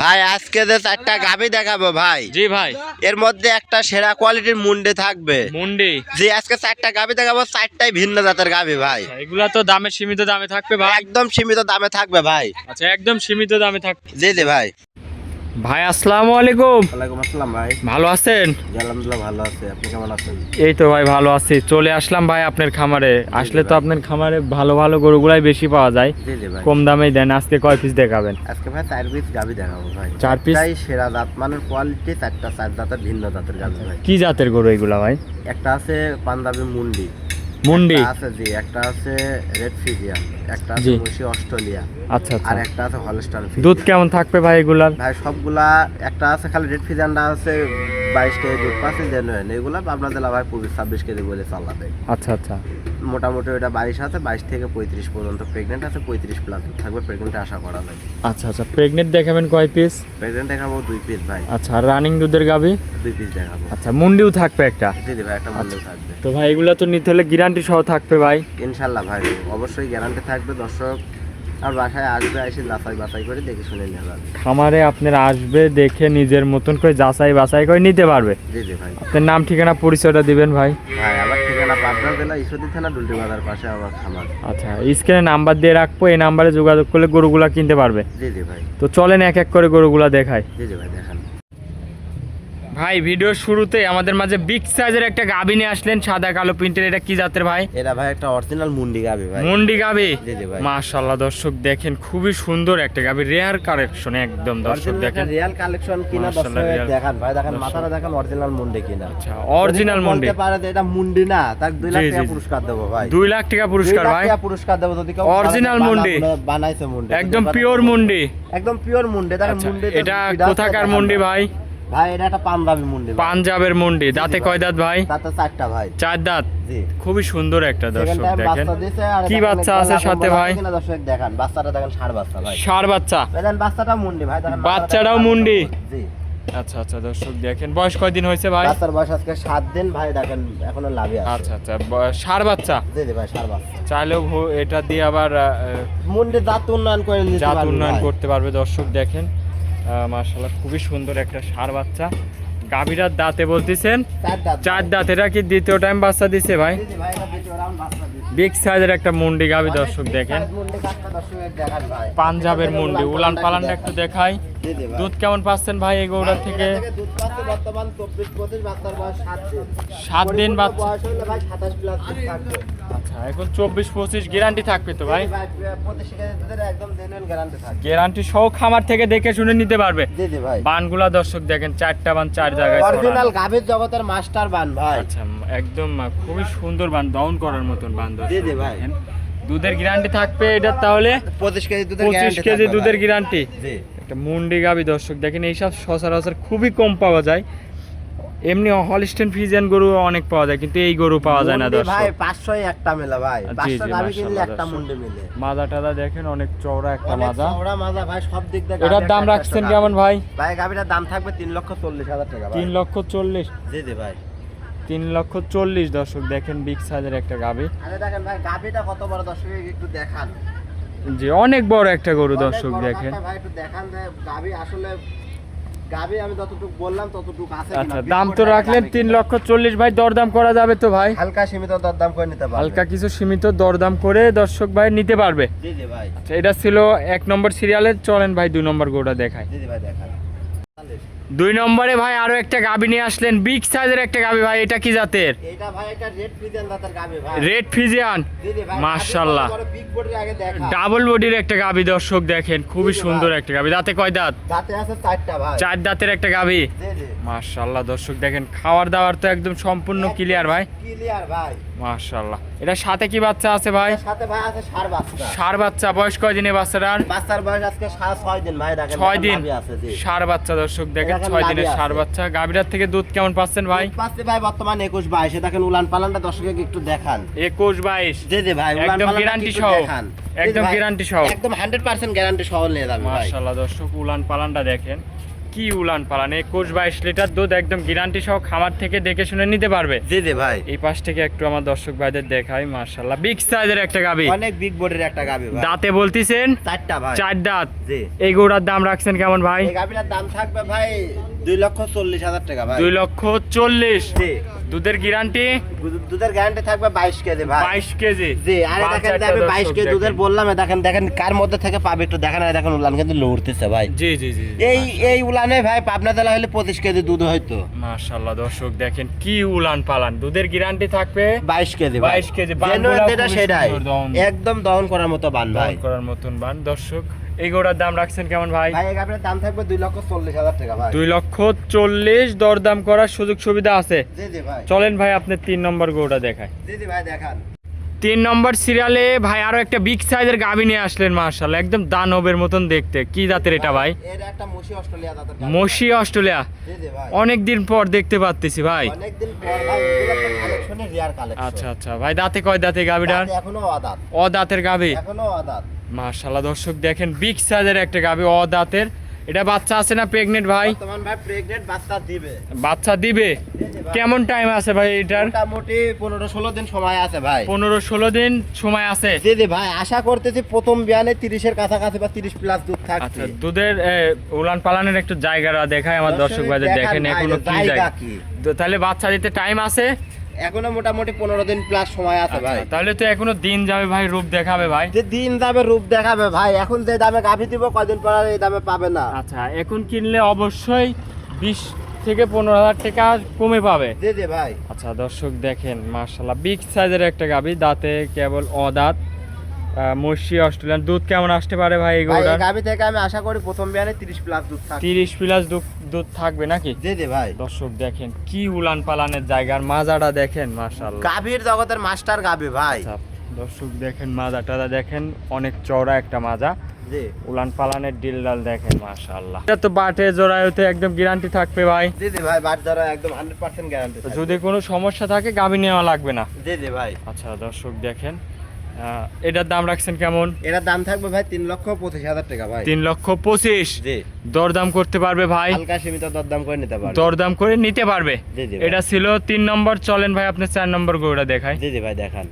ভাই আজকে যে চারটা গাভি দেখাবো ভাই। জি ভাই। এর মধ্যে একটা সেরা কোয়ালিটির মুন্ডে থাকবে। মুন্ডি। জি আজকে চারটা গাভী দেখাবো চারটাই ভিন্ন জাতের গাভি ভাই। এগুলা তো দামে সীমিত দামে থাকবে ভাই? একদম সীমিত দামে থাকবে ভাই। আচ্ছা একদম সীমিত দামে থাকবে জি জি ভাই। ভাই আসসালামু আলাইকুম। ওয়ালাইকুম আসসালাম ভাই। ভালো আছেন? আলহামদুলিল্লাহ ভালো আছে। আপনি কেমন আছেন? এই তো ভাই ভালো আছি। চলে আসলাম ভাই আপনার খামারে। আসলে তো আপনার খামারে ভালো ভালো গরুগুলাই বেশি পাওয়া যায়। জি জি ভাই। কম দামেই দেন। আজকে কয় পিস দেখাবেন? আজকে ভাই চার পিস গাভি দেখাবো ভাই। চার piece? চারটাই সেরা জাত মানের কোয়ালিটি চারটা চার জাতের ভিন্ন জাতের গাভি ভাই। কি জাতের গরু এগুলা ভাই? একটা আছে পাঞ্জাবি মুন্ডি। মুন্ডি? আছে জি একটা আছে রেড ফিজিয়ান একটা আছে মুশি অস্ট্রেলিয়া। আচ্ছা আচ্ছা। আর একটা আছে হলস্টান দুধ কেমন থাকবে ভাই এগুলার? ভাই সবগুলা একটা আছে খালি রেড ফিজিয়ানটা আছে বাইশ কেজি দুধ পাচ্ছে জেনুইন এগুলা আপনার দিলা ভাই পঁচিশ ছাব্বিশ কেজি বলে চালাবে আচ্ছা আচ্ছা। মোটামুটি ওটা বাইশ আছে বাইশ থেকে পঁয়ত্রিশ পর্যন্ত প্রেগনেন্ট আছে পঁয়ত্রিশ প্লাস থাকবে প্রেগনেন্টে আশা করা যায়। আচ্ছা আচ্ছা প্রেগনেন্ট দেখাবেন কয় পিস প্রেগনেন্ট দেখাবো দুই পিস ভাই। আচ্ছা রানিং দুধের গাবি দুই পিস দেখাবো। আচ্ছা মুন্ডিও থাকবে একটা? দিদি ভাই একটা মূল্য থাকবে। তো ভাই এগুলো তো নিতে হলে গ্যারান্টি সহ থাকবে ভাই। ইনশাল্লাহ ভাই অবশ্যই গ্যারান্টি থাকবে। দর্শক আর বাসায় আসবে এসে যাচাই বাছাই করে দেখে শুনে নিয়ে যাবে। খামারে আপনারা আসবে দেখে নিজের মতন করে যাচাই বাছাই করে নিতে পারবে। জি জি ভাই। আপনার নাম ঠিকানা পরিচয়টা দিবেন ভাই। ভাই আমার ঠিকানা পাবনা জেলা ঈশ্বরদী থানা ডুলটি বাজার পাশে আমার খামার আচ্ছা স্ক্রিনে নাম্বার দিয়ে রাখব এই নাম্বারে যোগাযোগ করলে গরুগুলা কিনতে পারবে। জি জি ভাই। তো চলেন এক এক করে গরুগুলা দেখায় জি জি ভাই দেখান। ভাই ভিডিও শুরুতে আমাদের মাঝে বিগ সাইজের একটা গাবি নিয়ে আসলেন সাদা কালো প্রিন্টের এটা কি জাতের ভাই? এটা ভাই একটা অরিজিনাল মুন্ডি গাবি ভাই। মুন্ডি গাবি? মাশাল্লাহ দর্শক দেখেন খুবই সুন্দর একটা গাবি রেয়ার কালেকশন একদম দর্শক দেখেন। রিয়াল কালেকশন কিনা দর্শক। দেখান ভাই দেখেন মাথাটা দেখেন অরিজিনাল মুন্ডি কিনা। আচ্ছা অরিজিনাল মুন্ডি। বলতে পারে এটা মুন্ডি না তার দুই লাখ টাকা। পুরস্কার দেবো ভাই। দুই লাখ টাকা পুরস্কার ভাই। টাকা পুরস্কার দেবো যদি কেউ বানা- মুন্ডি। বানাইছে মুন্ডি। একদম পিওর মুন্ডি। একদম পিওর মুন্ডি দেখেন আচ্ছা, মুন্ডি এটা কোথাকার মুন্ডি ভাই? ভাই এটা একটা পাঞ্জাবি মুন্ডি পাঞ্জাবের মুন্ডি। দাঁতে। কয় দাঁত ভাই? চারটা ভাই। চার দাঁত? খুবই সুন্দর একটা দর্শক দেখেন। কি বাচ্চা আছে সাথে ভাই? দর্শক দেখান। বাচ্চাটা দেখেন ষাড় বাচ্চা ভাই। ষাঁড় বাচ্চা? দেখেন বাচ্চাটা মুন্ডি ভাই বাচ্চাটাও মুন্ডি? জি। আচ্ছা আচ্ছা দর্শক দেখেন। বয়স কয়দিন হয়েছে ভাই? বাচ্চার বয়স আজকে সাত দিন ভাই দেখেন এখনও লাভে আছে। আচ্ছা আচ্ছা ষাঁড় বাচ্চা? জি জি ভাই ষাড় বাচ্চা। চাইলেও এটা দিয়ে আবার মুন্ডি দাঁত উন্নয়ন করে নিতে জাত উন্নয়ন করতে পারবে দর্শক দেখেন। মার্শাল্লাহ খুবই সুন্দর একটা সার বাচ্চা। গাভীরার দাঁতে বলতেছেন চার দাঁত। এটা কি দ্বিতীয় টাইম বাচ্চা দিছে ভাই। বিগ সাইজের একটা মুন্ডি গাভী দর্শক দেখেন। পাঞ্জাবের মুন্ডি উলান পালানটা একটু দেখাই। দুধ কেমন পাচ্ছেন ভাই এই গৌড়ার থেকে? বর্তমান 24 25 বাচ্চার বয়স 7 দিন সাত দিন বাচ্চা বয়স হলে ভাই 27 প্লাস থাকবে। আচ্ছা এখন চব্বিশ পঁচিশ গ্যারান্টি থাকবে তো ভাই? গ্যারান্টি সহ খামার থেকে দেখে শুনে নিতে পারবে। বানগুলা দর্শক দেখেন চারটা বান চার জায়গায় অরিজিনাল গাভীর জগতের মাস্টার বান ভাই। আচ্ছা একদম খুবই সুন্দর বান ডাউন করার মতন বান দর্শক ভাই। দুধের গ্যারান্টি থাকবে এটা তাহলে? 25 কেজি দুধের পঁচিশ গ্যারান্টি কেজি দুধের গ্যারান্টি জি। একটা মুন্ডি গাবি দর্শক দেখেন এইসব সচরাচর খুবই কম পাওয়া যায়। এমনি হলস্টেন ফিজিয়ান গরু অনেক পাওয়া যায় কিন্তু এই গরু পাওয়া যায় না মুন্ডি ভাই দর্শক 500 একটা মেলা ভাই। 500 জি, গাভী কিনলে একটা দর্শক। মুন্ডি মিলে। মাজা টাদা দেখেন অনেক চওড়া একটা মাজা। চওড়া মাজা ভাই সব দিক দিয়ে এটার দাম রাখছেন কেমন ভাই? ভাই গাভীটার দাম থাকবে 3 লক্ষ 40 হাজার টাকা ভাই। তিন লক্ষ চল্লিশ। জি জি ভাই। তিন লক্ষ চল্লিশ দর্শক দেখেন বিগ সাইজের একটা গাবি। আরে দেখেন ভাই গাভীটা কত বড় দর্শকে একটু দেখান। যে অনেক বড় একটা গরু দর্শক দেখেন। আসলে আমি যতটুকু বললাম ততটুকু আছে আচ্ছা দাম তো রাখলেন তিন লক্ষ চল্লিশ ভাই দরদাম করা যাবে তো ভাই? হালকা সীমিত দরদাম করে নিতে পারবে। হালকা কিছু সীমিত দরদাম করে দর্শক ভাই নিতে পারবে। জি জি ভাই। আচ্ছা এটা ছিল এক নম্বর সিরিয়ালের চলেন ভাই দুই নম্বর গরুটা দেখায় জি জি ভাই দেখান। দুই নম্বরে ভাই আরও একটা গাবি নিয়ে আসলেন। বিগ সাইজের একটা গাবি ভাই এটা কি জাতের? এইটা ভাই একটা রেড ফ্রিজেন দাতার গাভী ভাই। রেড ফিজিয়ান মাশাআল্লাহ। বিগ বডির আগে দেখা। ডাবল বডির একটা গাবি দর্শক দেখেন খুবই সুন্দর একটা গাবি। দাঁতে কয় দাঁত? দাঁতে আছে চারটা ভাই। চার দাঁতের একটা গাবি? জি জি। মাশাল্লাহ দর্শক দেখেন খাওয়ার দাওয়ার তো একদম সম্পূর্ণ ক্লিয়ার ভাই। ক্লিয়ার ভাই। মাশাল্লাহ এটা সাথে কি বাচ্চা আছে ভাই? সাথে ভাই আছে সার বাচ্চা। সার বাচ্চা বয়স কয় দিনে বাচ্চাটার? বাচ্চার বয়স আজকে সাড়ে ছয় দিন ভাই দেখেন ছয় দেখেন দিন। আছে জি। সার বাচ্চা দর্শক দেখেন ছয় দিনের সার বাচ্চা। গাভীরার থেকে দুধ কেমন পাচ্ছেন ভাই? পাচ্ছে ভাই বর্তমান একুশ বাইশে। দেখেন উলান পালানটা দর্শকে একটু দেখান। একুশ বাইশ। জি জি ভাই একদম পালানটা সহ। একদম গ্যারান্টি সহ। একদম হান্ড্রেড পার্সেন্ট গ্যারান্টি সহ নিয়ে যাবে ভাই। দর্শক উলান পালানটা দেখেন। কি উলান পালান একুশ বাইশ লিটার দুধ একদম গ্যারান্টি সহ খামার থেকে দেখে শুনে নিতে পারবে। জি জি ভাই। এই পাশ থেকে একটু আমার দর্শক ভাইদের দেখাই মার্শাল্লাহ বিগ সাইজের একটা গাবি। অনেক বিগ বডির একটা গাবি ভাই। দাঁতে বলতিছেন? চারটা ভাই। চার দাঁত। জি। এই গোড়ার দাম রাখছেন কেমন ভাই? এই গাবিটার দাম থাকবে ভাই দুই লক্ষ চল্লিশ হাজার টাকা ভাই। দুই লক্ষ চল্লিশ। দুধের গ্যারান্টি? দুধের গ্যারান্টি থাকবে বাইশ কেজি ভাই। বাইশ কেজি। জি আরে দেখেন আমি বাইশ কেজি দুধের বললাম দেখেন দেখেন কার মধ্যে থেকে পাবে একটু দেখেন আর দেখেন উলান কিন্তু লড়তেছে ভাই। জি জি জি এই এই উলানে ভাই পাবনা জেলা হলে পঁচিশ কেজি দুধ হয়তো। মাশাল্লাহ দর্শক দেখেন কি উলান পালান। দুধের গ্যারান্টি থাকবে বাইশ কেজি 22 কেজি, Genuine সেটাই। একদম দহন করার মতো বান ভাই। করার মতন বান দর্শক। এই গৌড়ার দাম রাখছেন কেমন ভাই? ভাই এই দাম থাকবে দুই লক্ষ চল্লিশ হাজার টাকা ভাই। দুই লক্ষ চল্লিশ দরদাম করার সুযোগ সুবিধা আছে? জি জি ভাই। চলেন ভাই আপনি তিন নম্বর গৌড়া দেখায় জি জি ভাই দেখান। তিন নম্বর সিরিয়ালে ভাই আরও একটা বিগ সাইজের গাবি নিয়ে আসলেন মার্শাল একদম দানবের মতন দেখতে। কি জাতের এটা ভাই? মসি অস্ট্রেলিয়া অনেক দিন পর দেখতে পাচ্ছি ভাই। আচ্ছা আচ্ছা। ভাই দাঁতে কয় দাঁতে গাবিটার এখনও আদাত অ দাঁতের গাবি মার্শাল্লাহ দর্শক দেখেন বিগ সাইজের একটা গাবি অ দাঁতের এটা বাচ্চা আছে না প্রেগনেন্ট ভাই? বর্তমান ভাই প্রেগনেন্ট বাচ্চা দিবে। বাচ্চা দিবে? কেমন টাইম আছে ভাই এটার? মোটামুটি পনেরো ষোলো দিন সময় আছে ভাই। পনেরো ষোলো দিন সময় আছে? জি জি ভাই আশা করতেছি প্রথম বিয়ানে তিরিশের কাছাকাছি বা তিরিশ প্লাস দুধ আচ্ছা দুধের উলান পালানের একটু জায়গাটা দেখায় আমার দর্শক ভাইদের দেখেন ভাই, এখনও কি জায়গা তাহলে বাচ্চা দিতে টাইম আছে? এখনও মোটামুটি পনেরো দিন প্লাস সময় আছে ভাই। আচ্ছা, তাহলে তো এখনও দিন যাবে ভাই রূপ দেখাবে ভাই। যে দিন যাবে রূপ দেখাবে ভাই। এখন যে দামে গাভী দিব কয়দিন পর এই দামে পাবে না। আচ্ছা এখন কিনলে অবশ্যই বিশ থেকে পনেরো হাজার টাকা কমে পাবে। জি জি ভাই। আচ্ছা দর্শক দেখেন মার্শাল্লাহ বিগ সাইজের একটা গাভী দাঁতে কেবল অদাঁত মসি অস্ট্রেলিয়ান দুধ কেমন আসতে পারে ভাই এগুলো গাভি থেকে আমি আশা করি প্রথম বিয়ানে তিরিশ প্লাস দুধ থাকবে। তিরিশ প্লাস দুধ থাকবে নাকি? জি জি ভাই। দর্শক দেখেন কি উলান পালানের জায়গার মাজাটা দেখেন মার্শাল্লাহ গাভীর জগতের মাস্টার গাভি ভাই। আচ্ছা, দর্শক দেখেন মাজাটা দেখেন অনেক চওড়া একটা মাজা। উলান পালানের ডিলডাল দেখেন মাশাআল্লাহ। এটা তো বাটে জোড়ায়তে একদম গ্যারান্টি থাকবে ভাই। জি জি ভাই বাট ধরা একদম হান্ড্রেড পার্সেন্ট গ্যারান্টি যদি কোনো সমস্যা থাকে গাবি নেওয়া লাগবে না। জি জি ভাই। আচ্ছা দর্শক দেখেন এটার দাম রাখছেন কেমন? এটার দাম থাকবে ভাই তিন লক্ষ পঁচিশ হাজার টাকা ভাই। তিন লক্ষ পঁচিশ? দরদাম করতে পারবে ভাই? হালকা সীমিত দরদাম করে নিতে পারবে। দরদাম করে নিতে পারবে? এটা ছিল তিন নম্বর চলেন ভাই আপনি চার নম্বর গরুটা দেখায় জি জি ভাই দেখান।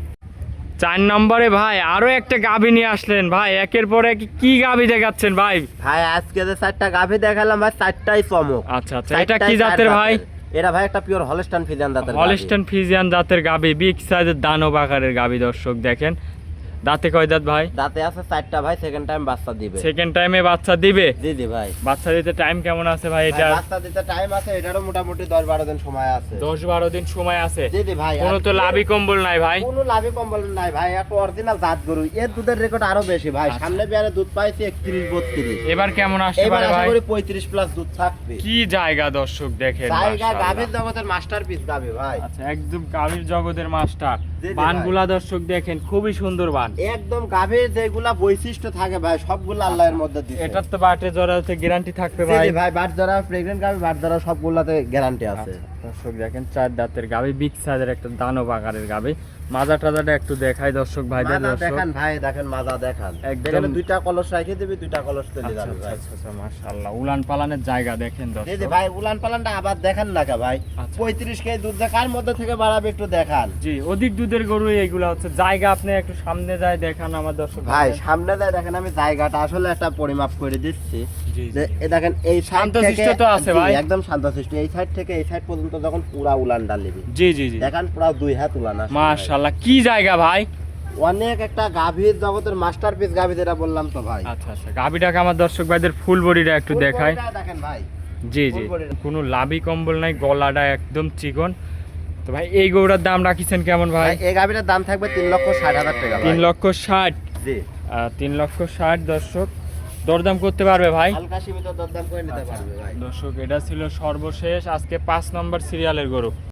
চার নম্বরে ভাই আরও একটা গাবি নিয়ে আসলেন ভাই। একের পর এক কি গাবি দেখাচ্ছেন ভাই? ভাই আজকে যে চারটা গাভি দেখালাম ভাই চারটাই চমক। আচ্ছা আচ্ছা এটা কি জাতের ভাই? এটা ভাই একটা পিওর হলস্টান ফিজান জাতের গাভী। হলিস্টন ফিজিয়ান জাতের গাবি বিগ সাইজের দানব আকারের গাবি দর্শক দেখেন। দাঁতে কয় দাঁত ভাই? দাঁতে আছে চারটা ভাই সেকেন্ড টাইম বাচ্চা দিবে। সেকেন্ড টাইমে বাচ্চা দিবে? জি জি ভাই। বাচ্চা দিতে টাইম কেমন আছে ভাই ভাই, এটা বাচ্চা দিতে টাইম আছে এটারও মোটামুটি দশ বারো দিন সময় আছে। দশ বারো দিন সময় আছে? জি জি ভাই কোনো তো লাভই কম্বল নাই ভাই। কোনো লাভই কম্বল নাই ভাই একটা অরিজিনাল জাত গরু। এর দুধের রেকর্ড আরও বেশি ভাই। আচ্ছা। সামনে বিয়ারে দুধ পাইছে একত্রিশ বত্রিশ। এবার কেমন আসতে এবার আশা ভাই করি পঁয়ত্রিশ প্লাস দুধ থাকবে। কি জায়গা দর্শক দেখেন জায়গা। গাভীর জগতের মাস্টার পিস গাভী ভাই। আচ্ছা একদম গাভীর জগতের মাস্টার বানগুলা দর্শক দেখেন খুবই সুন্দর বান। একদম গাভীর যেগুলা বৈশিষ্ট্য থাকে ভাই সবগুলো আল্লাহর মধ্যে দিছে। এটার তো বাটে হচ্ছে গ্যারান্টি থাকবে ভাই। ভাই বাট যারা প্রেগনেন্ট গাভী বাট যারা সবগুলাতে গ্যারান্টি আছে। দর্শক দেখেন চার দাঁতের গাবি বিগ সাইজের একটা দানব আকারের গাবি মাজা টাজাটা একটু দেখাই দর্শক ভাই দেখেন ভাই দেখেন মাজা দেখান। একদম- দুইটা কলস রাখে দিবি দুইটা কলস তুলে আচ্ছা যাবে আচ্ছা ভাই। আচ্ছা আচ্ছা মাশাআল্লাহ। উলান পালানের জায়গা দেখেন দর্শক। ভাই উলান পালানটা আবার দেখেন না কে ভাই? আচ্ছা। পঁয়ত্রিশ কেজি দুধ কার মধ্যে থেকে বাড়াবে একটু দেখান। জি অধিক দুধের গরু এইগুলা হচ্ছে। জায়গা আপনি একটু সামনে যায় দেখান আমার দর্শক। ভাই সামনে যায় দেখেন আমি জায়গাটা আসলে একটা পরিমাপ করে দিচ্ছি। এ দেখেন এই সাইড শান্তশিষ্ট থেকে তো আছে ভাই। একদম শান্তশিষ্ট। এই সাইড থেকে এই সাইড পর্যন্ত যখন পুরা উলান ডালিবি জি জি জি। দেখেন পুরা দুই হাত উলান ভাই। মাশাআল্লাহ কি জায়গা ভাই। অনেক একটা গাভীর জগতের মাস্টারপিস গাভী যেটা বললাম তো ভাই। আচ্ছা আচ্ছা গাবিটাকে আমার দর্শক ভাইদের ফুল বডিটা একটু দেখায় দেখেন ভাই। জি জি কোনো লাভি কম্বল নাই গলাটা একদম চিকন। তো ভাই এই গরুটার দাম রাখিছেন কেমন ভাই? ভাই এই গাভীটার দাম থাকবে তিন লক্ষ ষাট হাজার টাকা তিন লক্ষ ষাট? জি। তিন লক্ষ ষাট দর্শক। দরদাম করতে পারবে ভাই? হালকা সীমিত দরদাম করে নিতে পারবে ভাই। দর্শক এটা ছিল সর্বশেষ। আজকে পাঁচ নম্বর সিরিয়ালের গরু।